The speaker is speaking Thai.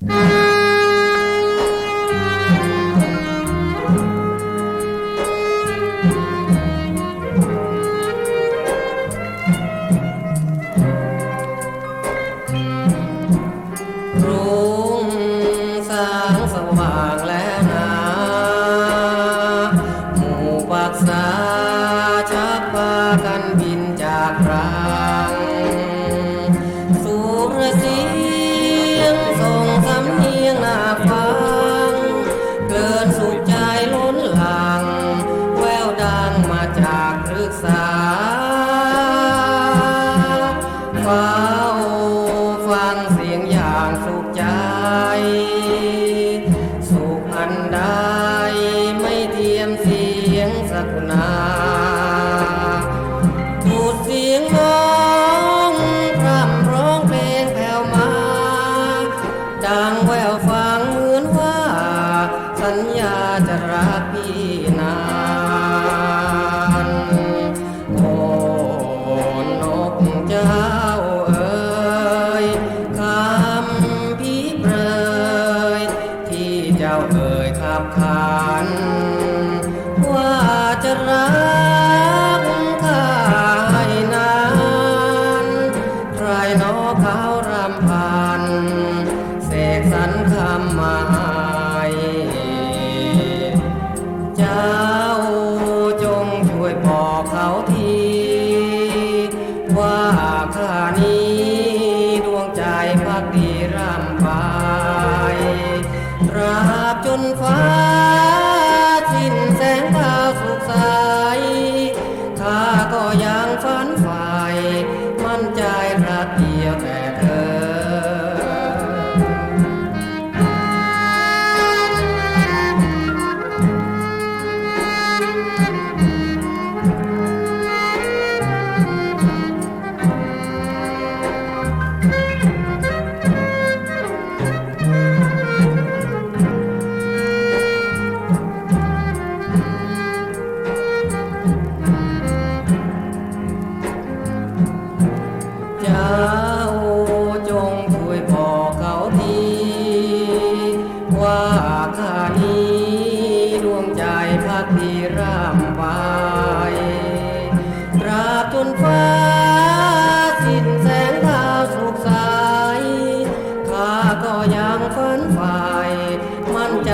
กษาชักพากันบินจากรังสุรสี ยงสกุณาทูดเสียงน้องพร่ำร้องเพลงแผ่วมาดังแววฟังเหมือนว่า สัญญาจะรักพี่นานโอ้นกเจ้าเอ๋ยคำพี่เปรยที่เจ้าเอ่ยขับขานว่า จะรักข้าให้นานใครนอเขารำพัน เสกสรรคำมาให้เจ้าจงช่วยบอกเขาที ว่าข้านี้ดวงใจพักดีร่ำไปตราบจนฟ้า ใจพักดีร่ำไปตราบจนฟ้าสิ้นแสงดาวสุขใสข้าก็ยังฝันฝ่าย มั่นใจ